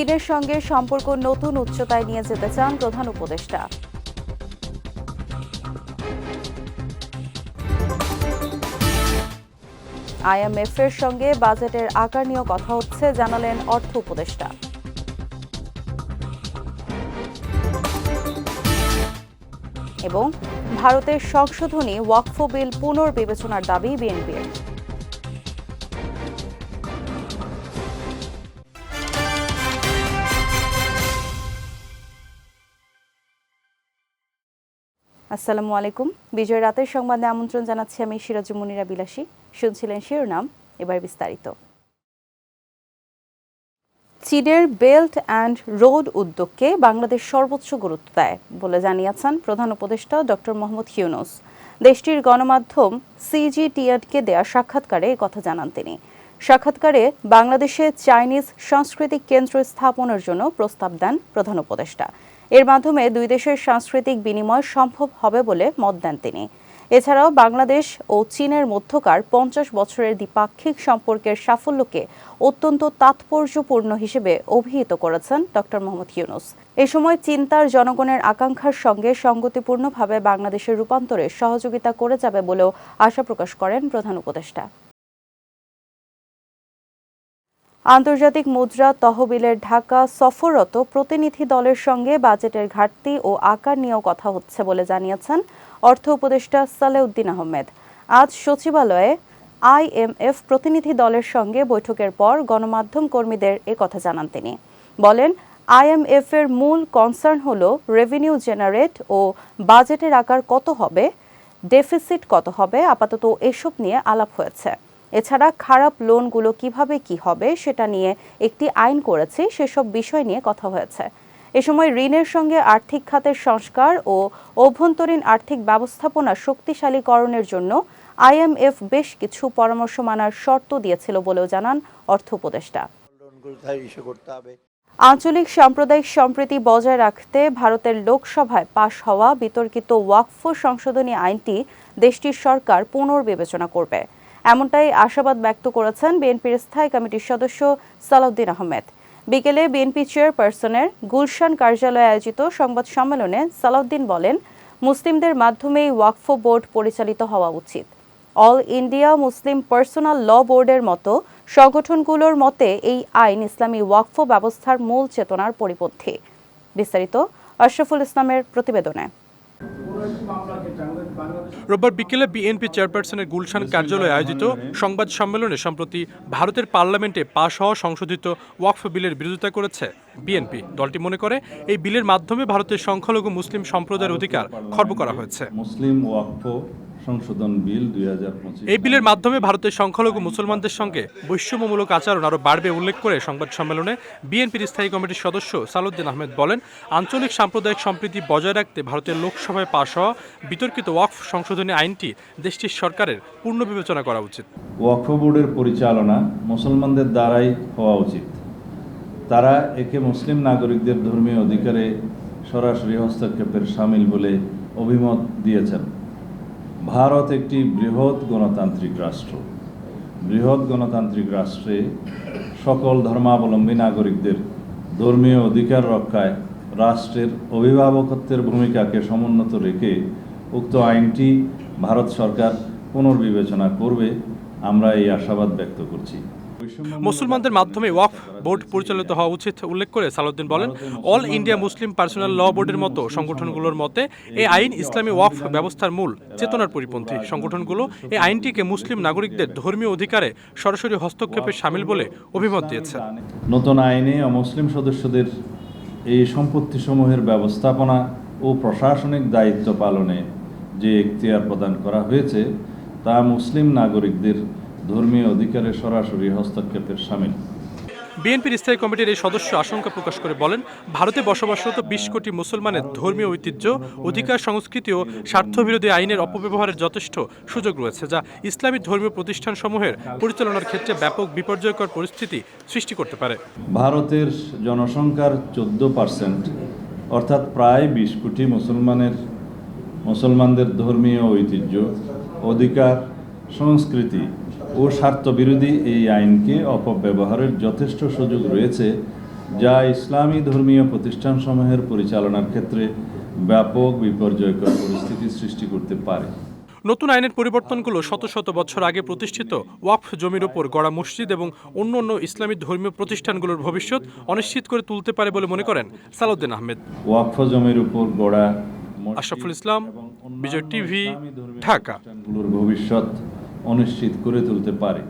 চীনের সঙ্গে সম্পর্ক নতুন উচ্চতায় নিয়ে যেতে চান প্রধান উপদেষ্টা। আইএমএফ এর সঙ্গে বাজেটের আকার নিয়েও কথা হচ্ছে, জানালেন অর্থ উপদেষ্টা। এবং ভারতের সংশোধনী ওয়াকফ বিল পুনর্বিবেচনার দাবি বিএনপির। আসসালামু আলাইকুম। বিজয় রাতের সংবাদে আমন্ত্রণ জানাচ্ছি আমি সিরাজু মুনিরা বিলাসী। শুনছিলেন শিরোনাম, এবার বিস্তারিত। চীনের বেল্ট অ্যান্ড রোড উদ্যোগকে বাংলাদেশ সর্বোচ্চ গুরুত্ব দেয় বলে জানিয়েছেন প্রধান উপদেষ্টা ডক্টর মোহাম্মদ ইউনুস। দেশটির গণমাধ্যম সিজিটিএডকে দেয়া সাক্ষাৎকারে কথা জানান তিনি। সাক্ষাৎকারে বাংলাদেশে চাইনিজ সাংস্কৃতিক কেন্দ্র স্থাপনের জন্য প্রস্তাব দেন প্রধান উপদেষ্টা। এর মাধ্যমে দুই দেশের সাংস্কৃতিক বিনিময় সম্ভব হবে বলে মত দেন তিনি। এছাড়াও বাংলাদেশ ও চীনের মধ্যকার পঞ্চাশ বছরের দ্বিপাক্ষিক সম্পর্কের সাফল্যকে অত্যন্ত তাৎপর্যপূর্ণ হিসেবে অভিহিত করেছেন ডক্টর মোহাম্মদ ইউনুস। এ সময় চিন্তার জনগণের আকাঙ্ক্ষার সঙ্গে সঙ্গতিপূর্ণভাবে বাংলাদেশের রূপান্তরে সহযোগিতা করে যাবে বলেও আশা প্রকাশ করেন প্রধান উপদেষ্টা। আন্তর্জাতিক মুদ্রা তহবিলের ঢাকা সফররত প্রতিনিধি দলের সঙ্গে বাজেটের ঘাটতি ও আকার নিয়েও কথা হচ্ছে বলে জানিয়েছেন অর্থ উপদেষ্টা সালেউদ্দিন আহমেদ। আজ সচিবালয়ে আইএমএফ প্রতিনিধি দলের সঙ্গে বৈঠকের পর গণমাধ্যম কর্মীদের কথা জানান তিনি। বলেন আইএমএফ এর মূল কনসার্ন হল রেভিনিউ জেনারেট ও বাজেটের আকার কত হবে, ডেফিসিট কত হবে, আপাতত এসব নিয়ে আলাপ হয়েছে। এছাড়া খারাপ লোনগুলো কীভাবে কি হবে সেটা নিয়ে একটি আইন করেছে, সেসব বিষয় নিয়ে কথা হয়েছে। এ সময় ঋণের সঙ্গে আর্থিক খাতের সংস্কার ও অভ্যন্তরীণ আর্থিক ব্যবস্থাপনা শক্তিশালীকরণের জন্য আইএমএফ বেশ কিছু পরামর্শ মানার শর্ত দিয়েছিল বলেও জানান অর্থ উপদেষ্টা। আঞ্চলিক সাম্প্রদায়িক সম্প্রীতি বজায় রাখতে ভারতের লোকসভায় পাশ হওয়া বিতর্কিত ওয়াকফ সংশোধনী আইনটি দেশটির সরকার পুনর্বিবেচনা করবে। এমনটাই আশাবাদ ব্যক্ত করেছেন বিএনপির স্থায়ী কমিটির সদস্য সালাউদ্দিন আহমেদ। বিকেলে বিএনপি চেয়ারপারসনের গুলশান কার্যালয়ে আয়োজিত সংবাদ সম্মেলনে সালাউদ্দিন বলেন, মুসলিমদের মাধ্যমেই ওয়াকফ বোর্ড পরিচালিত হওয়া উচিত। All India Muslim personal law বোর্ডের মতো সংগঠনগুলোর মতে এই আইন ইসলামী ওয়াকফ ব্যবস্থার মূল চেতনার পরিপন্থী। বিস্তারিত আশরাফুল ইসলামের প্রতিবেদনে। রোববার বিকেলে বিএনপি চেয়ারপারসনের গুলশান কার্যালয়ে আয়োজিত সংবাদ সম্মেলনে সম্প্রতি ভারতের পার্লামেন্টে পাশ হওয়া সংশোধিত ওয়াকফ বিলের বিরোধিতা করেছে বিএনপি। দলটি মনে করে, এই বিলের মাধ্যমে ভারতের সংখ্যালঘু মুসলিম সম্প্রদায়ের অধিকার খর্ব করা হয়েছে। মুসলিম ওয়াকফ সংশোধন বিল দুই হাজার পঁচিশ এই বিলের মাধ্যমে ভারতের সংখ্যালঘু মুসলমানদের সঙ্গে বৈষম্যমূলক আচরণ আরও বাড়বে উল্লেখ করে সংবাদ সম্মেলনে বিএনপির স্থায়ী কমিটির সদস্য সালুদ্দিন আহমেদ বলেন আঞ্চলিক সাম্প্রদায়িক সম্প্রীতি বজায় রাখতে ভারতের লোকসভায় পাশ হওয়া বিতর্কিত ওয়াকফ সংশোধনী আইনটি দেশটির সরকারের পূর্ণ বিবেচনা করা উচিত। ওয়াকফ বোর্ডের পরিচালনা মুসলমানদের দ্বারাই হওয়া উচিত। তারা একে মুসলিম নাগরিকদের ধর্মীয় অধিকারে সরাসরি হস্তক্ষেপের সামিল বলে অভিমত দিয়েছেন। ভারত একটি বৃহৎ গণতান্ত্রিক রাষ্ট্র। বৃহৎ গণতান্ত্রিক রাষ্ট্রে সকল ধর্মাবলম্বী নাগরিকদের ধর্মীয় অধিকার রক্ষায় রাষ্ট্রের অভিভাবকত্বের ভূমিকাকে সমুন্নত রেখে উক্ত আইনটি ভারত সরকার পুনর্বিবেচনা করবে, আমরা এই আশাবাদ ব্যক্ত করছি। মুসলমানদের মাধ্যমে ওয়াকফ বোর্ড পরিচালিত হওয়া উচিত উল্লেখ করে সালাউদ্দিন বলেন All India Muslim personal law বোর্ডের মতো সংগঠনগুলোর মতে এই আইন ইসলামী ওয়াকফ ব্যবস্থার মূল চেতনার পরিপন্থী সংগঠনগুলো এই আইনটিকে মুসলিম নাগরিকদের ধর্মীয় অধিকারে সরাসরি হস্তক্ষেপে সামিল বলে অভিমত দিয়েছে নতুন আইনে মুসলিম সদস্যদের এই সম্পত্তিসমূহের ব্যবস্থাপনা ও প্রশাসনিক দায়িত্ব পালনে যে এখতিয়ার প্রদান করা হয়েছে তা মুসলিম নাগরিকদের ধর্মীয় অধিকারে সরাসরি হস্তক্ষেপের সামিল। বিএনপির স্থায়ী কমিটির এই সদস্য আশঙ্কা প্রকাশ করে বলেন ভারতে বসবাসরত বিশ কোটি মুসলমানের ধর্মীয় ঐতিহ্য অধিকার সংস্কৃতি ও স্বার্থবিরোধী আইনের অপব্যবহারের যথেষ্ট সুযোগ রয়েছে যা ইসলামী ধর্মীয় প্রতিষ্ঠানসমূহের পরিচালনার ক্ষেত্রে ব্যাপক বিপর্যয়কর পরিস্থিতি সৃষ্টি করতে পারে। ভারতের জনসংখ্যার চোদ্দ পার্সেন্ট অর্থাৎ প্রায় বিশ কোটি মুসলমানের মুসলমানদের ধর্মীয় ঐতিহ্য অধিকার সংস্কৃতি ও স্বার্থবিরোধী এই আইনকে অপব্যবহারের যথেষ্ট সুযোগ রয়েছে যা ইসলামী ধর্মীয় প্রতিষ্ঠানসমূহের পরিচালনার ক্ষেত্রে ব্যাপক বিপর্যয়কর পরিস্থিতি সৃষ্টি করতে পারে। নতুন আইনের পরিবর্তনগুলো শত শত বছর আগে প্রতিষ্ঠিত ওয়াকফ জমির ওপর গড়া মসজিদ এবং অন্য অন্য ইসলামী ধর্মীয় প্রতিষ্ঠানগুলোর ভবিষ্যৎ অনিশ্চিত করে তুলতে পারে বলে মনে করেন সালাউদ্দিন আহমেদ। ওয়াকফ জমির উপর গড়া আশরাফুল ইসলাম, বিজয় টিভি, ঢাকা। ভবিষ্যৎ। অনিশ্চিত করে তুলতে পারে।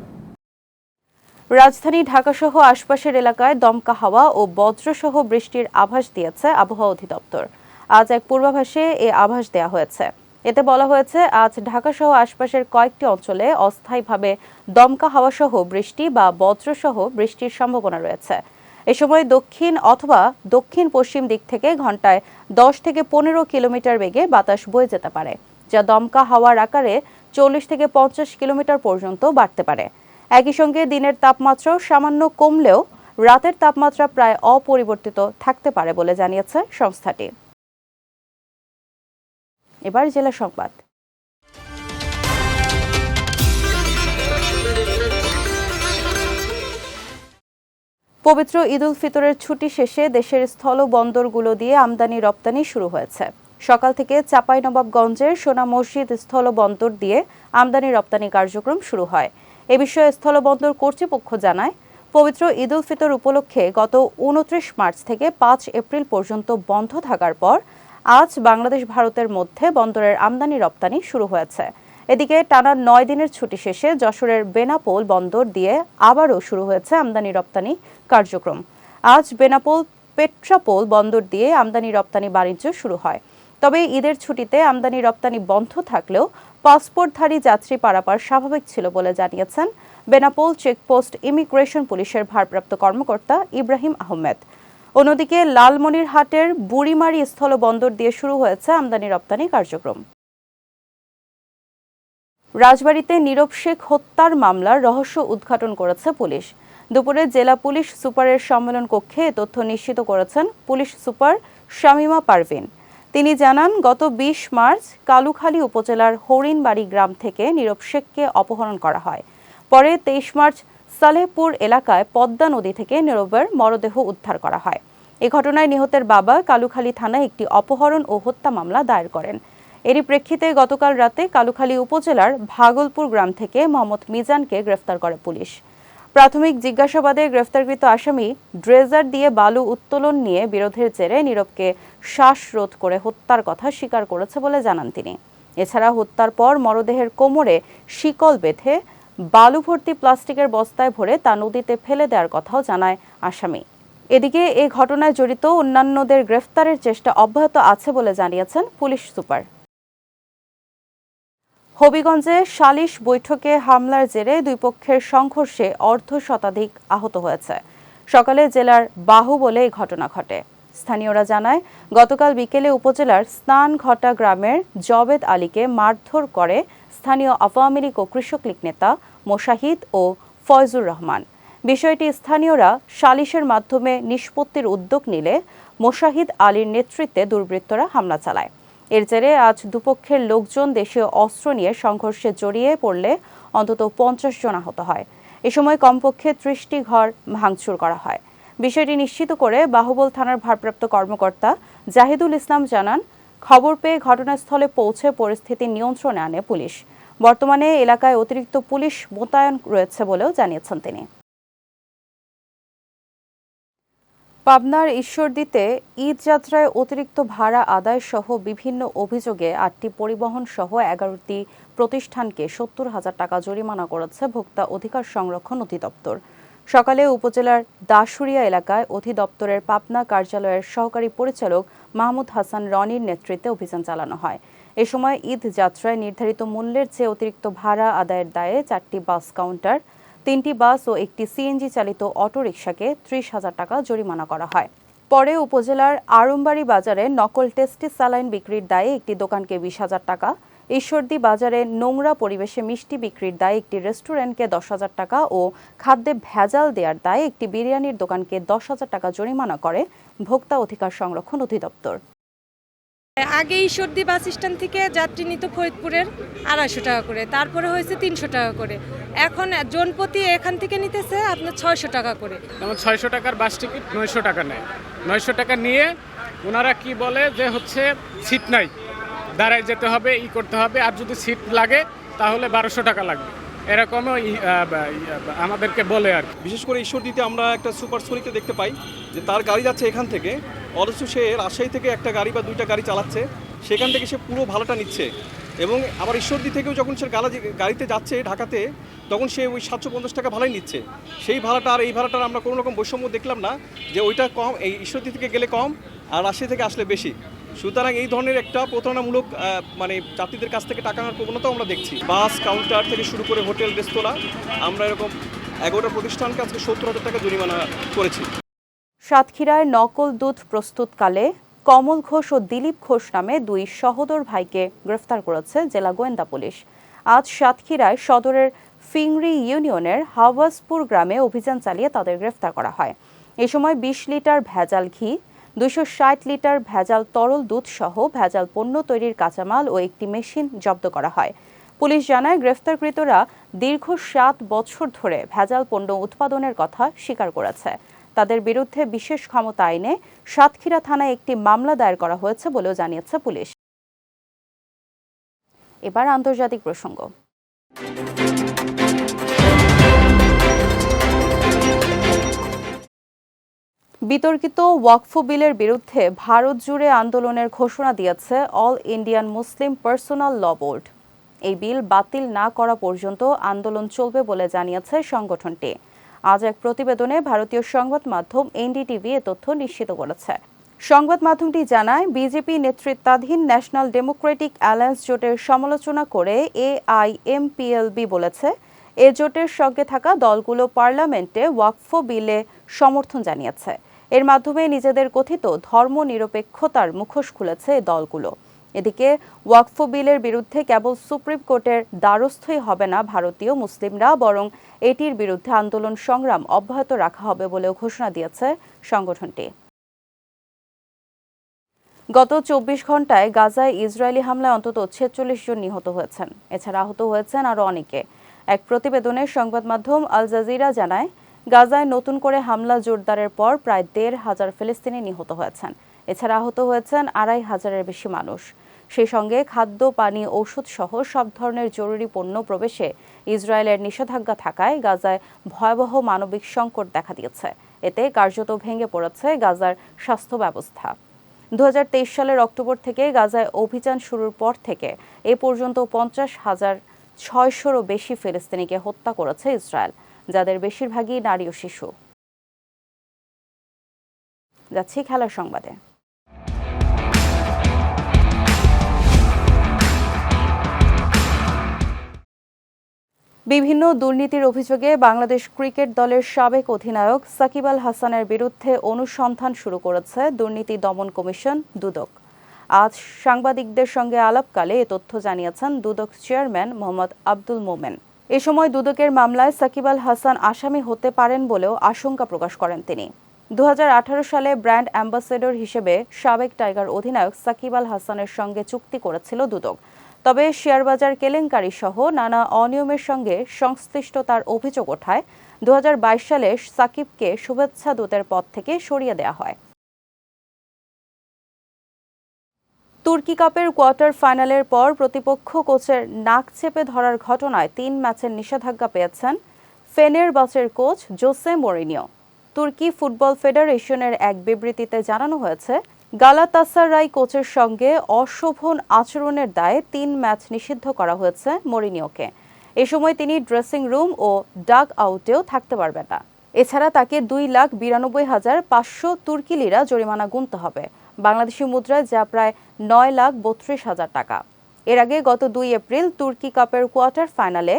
রাজধানী ঢাকাসহ আশপাশের এলাকায় দমকা হাওয়া ও বজ্রসহ বৃষ্টির আভাস দিয়েছে আবহাওয়া অধিদপ্তর। আজ এক পূর্বাভাসে এ আভাস দেওয়া হয়েছে। এতে বলা হয়েছে, আজ ঢাকাসহ আশপাশের কয়েকটি অঞ্চলে অস্থায়ীভাবে দমকা হাওয়া সহ বৃষ্টি বা বজ্রসহ বৃষ্টির সম্ভাবনা রয়েছে। এ সময় দক্ষিণ অথবা দক্ষিণ পশ্চিম দিক থেকে ঘন্টায় দশ থেকে পনেরো কিলোমিটার বেগে বাতাস বয়ে যেতে পারে, যা দমকা হাওয়ার আকারে চল্লিশ থেকে পঞ্চাশ কিলোমিটার পর্যন্ত বাড়তে পারে। একই সঙ্গে দিনের তাপমাত্রাও সামান্য কমলেও রাতের তাপমাত্রা প্রায় অপরিবর্তিত থাকতে পারে বলে জানিয়েছে সংস্থাটি। এবার জেলা সংবাদ। পবিত্র ঈদ উল ফিতরের ছুটি শেষে দেশের স্থল বন্দরগুলো দিয়ে আমদানি রপ্তানি শুরু হয়েছে। সকাল থেকে চাঁপাইনবাবগঞ্জের সোনা মসজিদ স্থল বন্দর দিয়ে আমদানি রপ্তানি কার্যক্রম শুরু হয়। এ বিষয়ে স্থলবন্দর কর্তৃপক্ষ জানায়, পবিত্র ঈদ উল ফিতর উপলক্ষে গত উনত্রিশ মার্চ থেকে পাঁচ এপ্রিল পর্যন্ত বন্ধ থাকার পর আজ বাংলাদেশ ভারতের মধ্যে বন্দরের আমদানি রপ্তানি শুরু হয়েছে। এদিকে টানা নয় দিনের ছুটি শেষে যশোরের বেনাপোল বন্দর দিয়ে আবারও শুরু হয়েছে আমদানি রপ্তানি কার্যক্রম। আজ বেনাপোল পেট্রাপোল বন্দর দিয়ে আমদানি রপ্তানি বাণিজ্য শুরু হয়। তবে ঈদের ছুটিতে আমদানি রপ্তানি বন্ধ থাকলেও পাসপোর্টধারী যাত্রী পারাপার স্বাভাবিক ছিল বলে জানিয়েছেন বেনাপোল চেকপোস্ট ইমিগ্রেশন পুলিশের ভারপ্রাপ্ত কর্মকর্তা ইব্রাহিম আহমেদ। অন্যদিকে লালমনিরহাটের বুড়িমারি স্থল বন্দর দিয়ে শুরু হয়েছে আমদানি রপ্তানি কার্যক্রম। রাজবাড়ীতে নীরব শেখ হত্যার মামলার রহস্য উদ্ঘাটন করেছে পুলিশ। দুপুরে জেলা পুলিশ সুপারের সম্মেলন কক্ষে তথ্য নিশ্চিত করেছেন পুলিশ সুপার শামিমা পারভিন। তিনি জানান, গত বিশ মার্চ কালুখালী উপজেলার হরিণবাড়ি গ্রাম থেকে নীরব শেখকে অপহরণ করা হয়। পরে তেইশ মার্চ সালেহপুর এলাকায় পদ্মা নদী থেকে নীরবের মরদেহ উদ্ধার করা হয়। এ ঘটনায় নিহতের বাবা কালুখালী থানায় একটি অপহরণ ও হত্যা মামলা দায়ের করেন। এরই প্রেক্ষিতে গতকাল রাতে কালুখালী উপজেলার ভাগলপুর গ্রাম থেকে মোহাম্মদ মিজানকে গ্রেফতার করে পুলিশ। প্রাথমিক জিজ্ঞাসাবাদে গ্রেফতারকৃত আসামি ড্রেজার দিয়ে বালু উত্তোলন নিয়ে বিরোধের জেরে নীরবকে শ্বাসরোধ করে হত্যার কথা স্বীকার করেছে বলে জানান তিনি। এছাড়া হত্যার পর মরদেহের কোমরে শিকল বেঁধে বালু ভর্তি প্লাস্টিকের বস্তায় ভরে তা নদীতে ফেলে দেওয়ার কথাও জানায় আসামি। এদিকে এ ঘটনায় জড়িত অন্যান্যদের গ্রেফতারের চেষ্টা অব্যাহত আছে বলে জানিয়েছেন পুলিশ সুপার। হবিগঞ্জে সালিশ বৈঠকে হামলার জেরে দুই পক্ষের সংঘর্ষে অর্ধ শতাধিক আহত হয়েছে। সকালে জেলার বাহু বলে এই ঘটনা ঘটে। স্থানীয়রা জানায়, গতকাল বিকেলে উপজেলার স্নানঘটা গ্রামের জবেদ আলীকে মারধর করে স্থানীয় আওয়ামী লীগ ও কৃষক লীগ নেতা মোশাহিদ ও ফয়জুর রহমান। বিষয়টি স্থানীয়রা সালিশের মাধ্যমে নিষ্পত্তির উদ্যোগ নিলে মোশাহিদ আলীর নেতৃত্বে দুর্বৃত্তরা হামলা চালায়। এর জেরে আজ দুপক্ষের লোকজন দেশীয় অস্ত্র নিয়ে সংঘর্ষে জড়িয়ে পড়লে অন্তত পঞ্চাশ জন আহত হয়। এ সময় কমপক্ষে ত্রিশটি ঘর ভাঙচুর করা হয়। বিষয়টি নিশ্চিত করে বাহুবল থানার ভারপ্রাপ্ত কর্মকর্তা জাহিদুল ইসলাম জানান, খবর পেয়ে ঘটনাস্থলে পৌঁছে পরিস্থিতি নিয়ন্ত্রণে আনে পুলিশ। বর্তমানে এলাকায় অতিরিক্ত পুলিশ মোতায়েন রয়েছে বলেও জানিয়েছেন তিনি। পাবনার ঈশ্বরদীতে ঈদ যাত্রায় অতিরিক্ত ভাড়া আদায় সহ বিভিন্ন অভিযোগে আটটি পরিবহন সহ এগারোটি প্রতিষ্ঠানকে সত্তর হাজার টাকা জরিমানা করেছে ভোক্তা অধিকার সংরক্ষণ অধিদপ্তর। সকালে উপজেলার দাসুরিয়া এলাকায় অধিদপ্তরের পাবনা কার্যালয়ের সহকারী পরিচালক মাহমুদ হাসান রনির নেতৃত্বে অভিযান চালানো হয়। এ সময় ঈদ যাত্রায় নির্ধারিত মূল্যের চেয়ে অতিরিক্ত ভাড়া আদায়ের দায়ে চারটি বাস কাউন্টার তিনটি বাস ও একটি সিএনজি চালিত অটোরিকশাকে ত্রিশ হাজার টাকা জরিমানা করা হয়। পরে উপজেলার আড়ম্বাড়ি বাজারে নকল টেস্টি স্যালাইন বিক্রির দায়ে একটি দোকানকে বিশ হাজার টাকা, ঈশ্বরদী বাজারে নোংরা পরিবেশে মিষ্টি বিক্রির দায়ে একটি রেস্টুরেন্টকে দশ হাজার টাকা ও খাদ্যে ভেজাল দেওয়ার দায়ে একটি বিরিয়ানির দোকানকে দশ হাজার টাকা জরিমানা করে ভোক্তা অধিকার সংরক্ষণ অধিদপ্তর। আগে ঈশ্বরদী বাস স্ট্যান্ড থেকে যাত্রী নিত ফরিদপুরের আড়াইশো টাকা করে, তারপরে হয়েছে তিনশো টাকা করে। এখন জনপ্রতি এখান থেকে নিতেছে আপনার ছয়শো টাকা করে। যেমন ছয়শো টাকার বাস টিকিট নয়শো টাকা নেয়। নয়শো টাকা নিয়ে ওনারা কি বলে যে হচ্ছে সিট নাই, দাঁড়ায় যেতে হবে, ই করতে হবে, আর যদি সিট লাগে তাহলে বারোশো টাকা লাগবে। এরকমও আমাদেরকে বলে আর বিশেষ করে ঈশ্বরদীতে আমরা একটা সুপার সোনিককে দেখতে পাই যে তার গাড়ি যাচ্ছে এখান থেকে, অথচ সে রাজশাহী থেকে একটা গাড়ি বা দুইটা গাড়ি চালাচ্ছে, সেখান থেকে সে পুরো ভাড়াটা নিচ্ছে। এবং আবার ঈশ্বরদী থেকেও যখন সে গালা, গাড়িতে যাচ্ছে ঢাকাতে, তখন সে ওই সাতশো পঞ্চাশ টাকা ভাড়াই নিচ্ছে। সেই ভাড়াটা আর এই ভাড়াটার আমরা কোনো রকম বৈষম্য দেখলাম না যে ওইটা কম, এই ঈশ্বরদী থেকে গেলে কম আর রাজশাহী থেকে আসলে বেশি। সুতরাং এই ধরনের একটা প্রতারণামূলক মানে যাত্রীদের কাছ থেকে টাকা নেওয়ার প্রবণতাও আমরা দেখছি। বাস, কাউন্টার থেকে শুরু করে হোটেল, রেস্তোরাঁ, আমরা এরকম এগারোটা প্রতিষ্ঠানকে আজকে সত্তর হাজার টাকা জরিমানা করেছি। সাতক্ষীরায় নকল দুধ প্রস্তুতকালে কমল ঘোষ ও দিলীপ ঘোষ নামে দুই সহোদর ভাইকে গ্রেফতার করেছে জেলা গোয়েন্দা পুলিশ। আজ সাতক্ষীরায় সদরের ফিংরি ইউনিয়নের হাওয়াজপুর গ্রামে অভিযান চালিয়ে তাদের গ্রেফতার করা হয়। এ সময় বিশ লিটার ভেজাল ঘি দুইশো ষাট লিটার ভেজাল তরল দুধ সহ ভেজাল পণ্য তৈরির কাঁচামাল ও একটি মেশিন জব্দ করা হয়। পুলিশ জানায়, গ্রেফতারকৃতরা দীর্ঘ সাত বছর ধরে ভেজাল পণ্য উৎপাদনের কথা স্বীকার করেছে। তাদের বিরুদ্ধে বিশেষ ক্ষমতা আইনে সাতক্ষীরা থানায় একটি মামলা দায়ের করা হয়েছে বলেও জানিয়েছে পুলিশ। এবার আন্তর্জাতিক প্রসঙ্গ। বিতর্কিত ওয়াকফ বিলের বিরুদ্ধে ভারত জুড়ে আন্দোলনের ঘোষণা দিয়েছে All Indian Muslim personal law board. এই বিল বাতিল না করা পর্যন্ত আন্দোলন চলবে বলে জানিয়েছে সংগঠনটি। আজ এক প্রতিবেদনে ভারতীয় সংবাদ মাধ্যম এনডিটিভি এ তথ্য নিশ্চিত করেছে। সংবাদ মাধ্যমটি জানায়, বিজেপি নেতৃত্বাধীন ন্যাশনাল ডেমোক্রেটিক অ্যালায়েন্স জোটের সমালোচনা করে এআইএমপিএলবি বলেছে, এ জোটের সঙ্গে থাকা দলগুলো পার্লামেন্টে ওয়াকফ বিলে সমর্থন জানিয়েছে। এর মাধ্যমে নিজেদের কথিত ধর্মনিরপেক্ষতার মুখোশ খুলেছে দলগুলো। এদিকে, ওয়াকফ বিলের বিরুদ্ধে কেবল সুপ্রিম কোর্টের দ্বারস্থই হবে না ভারতীয় মুসলিমরা, বরং এটির বিরুদ্ধে আন্দোলন সংগ্রাম অব্যাহত রাখা হবে বলেও ঘোষণা দিয়েছে সংগঠনটি। গত চব্বিশ ঘন্টায় গাজায় ইসরায়েলি হামলায় অন্তত ছেচল্লিশ জন নিহত হয়েছেন। এছাড়া আহত হয়েছেন আরও অনেকে। এক প্রতিবেদনে সংবাদ মাধ্যম আল জাজিরা জানায় গাজায় নতুন করে হামলা জোরদারের পর প্রায় দেড় হাজার ফিলিস্তিনি নিহত হয়েছেন। এছাড়া আহত হয়েছেন আড়াই হাজারের বেশি মানুষ। সেই সঙ্গে খাদ্য, পানি ঔষধ সহ সব ধরনের জরুরি পণ্য প্রবেশে ইসরায়েলের নিষেধাজ্ঞা থাকায় গাজায় ভয়াবহ মানবিক সংকট দেখা দিয়েছে। এতে কার্যত ভেঙে পড়েছে গাজার স্বাস্থ্য ব্যবস্থা। দু হাজার তেইশ সালের অক্টোবর থেকে গাজায় অভিযান শুরুর পর থেকে এ পর্যন্ত পঞ্চাশ হাজার ছয়শোরও বেশি ফিলিস্তিনিকে হত্যা করেছে ইসরায়েল। যাদের বেশিরভাগই নারী ও শিশু। যাচ্ছি খেলার সংবাদে। বিভিন্ন দুর্নীতির অভিযোগে বাংলাদেশ ক্রিকেট দলের সাবেক অধিনায়ক সাকিব আল হাসানের বিরুদ্ধে অনুসন্ধান শুরু করেছে দুর্নীতি দমন কমিশন, দুদক। আজ সাংবাদিকদের সঙ্গে আলাপকালে এ তথ্য জানিয়েছেন দুদক চেয়ারম্যান মোহাম্মদ আব্দুল মোমেন। এ সময় দুদকের মামলায় সাকিব আল হাসান আসামি হতে পারেন বলেও আশঙ্কা প্রকাশ করেন তিনি। দুহাজার আঠারো সালে ব্র্যান্ড অ্যাম্বাসেডর হিসেবে সাবেক টাইগার অধিনায়ক সাকিব আল হাসানের সঙ্গে চুক্তি করেছিল দুদক। তবে শেয়ারবাজার কেলেঙ্কারি সহ নানা অনিয়মের সঙ্গে সংশ্লিষ্টতার অভিযোগ ওঠায় দুহাজার বাইশ সালে সাকিবকে শুভেচ্ছা দূতের পদ থেকে সরিয়ে দেওয়া হয়। তুর্কি কাপের কোয়ার্টার ফাইনালের পর প্রতিপক্ষ কোচের নাক চেপে ধরার ঘটনায় তিন ম্যাচের নিষেধাজ্ঞা পেয়েছেন ফেনের বাসের কোচ জোসে মোরিনিও। তুর্কি ফুটবল ফেডারেশনের এক বিবৃতিতে জানানো হয়েছে, গালাতাসারাই কোচের সঙ্গে অশোভন আচরণের দায়ে তিন ম্যাচ নিষিদ্ধ করা হয়েছে মরিনিওকে। এ সময় তিনি ড্রেসিং রুম ও ডাগ আউটেও থাকতে পারবেন না। এছাড়া তাকে দুই লাখ বিরানব্বই হাজার পাঁচশো তুর্কি লিরা জরিমানা গুনতে হবে। বাংলাদেশি মুদ্রায় যা প্রায় নয় লাখ বত্রিশ হাজার টাকা। এর আগে গত দুই এপ্রিল তুর্কি কাপের কোয়ার্টার ফাইনালে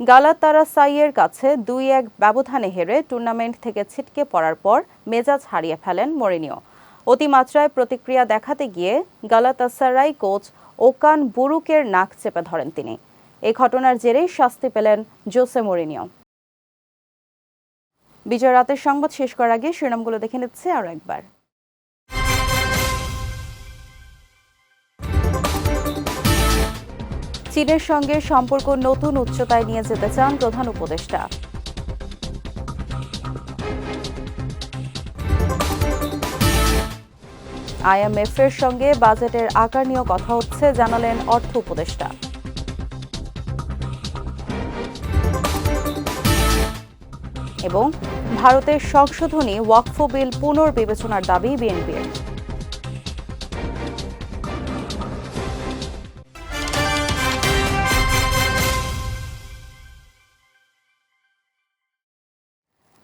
গালাতারাসাইয়ের কাছে দুই এক ব্যবধানে হেরে টুর্নামেন্ট থেকে ছিটকে পড়ার পর মেজাজ হারিয়ে ফেলেন মরিনিও। অতিমাত্রায় প্রতিক্রিয়া দেখাতে গিয়ে গালাতাসারাই কোচ ওকান বুরুকের নাক চেপে ধরেন তিনি। এই ঘটনার জেরেই শাস্তি পেলেন জোসে মরিনিও। বিজয় রাতের সংবাদ শেষ করার আগে শিরোনামগুলো দেখে নিচ্ছে আরও একবার। চীনের সঙ্গে সম্পর্ক নতুন উচ্চতায় নিয়ে যেতে চান প্রধান উপদেষ্টা। আইএমএফ এর সঙ্গে বাজেটের আকার নিয়েও কথা হচ্ছে, জানালেন অর্থ উপদেষ্টা। এবং ভারতের সংশোধনী ওয়াকফ বিল পুনর্বিবেচনার দাবি বিএনপির।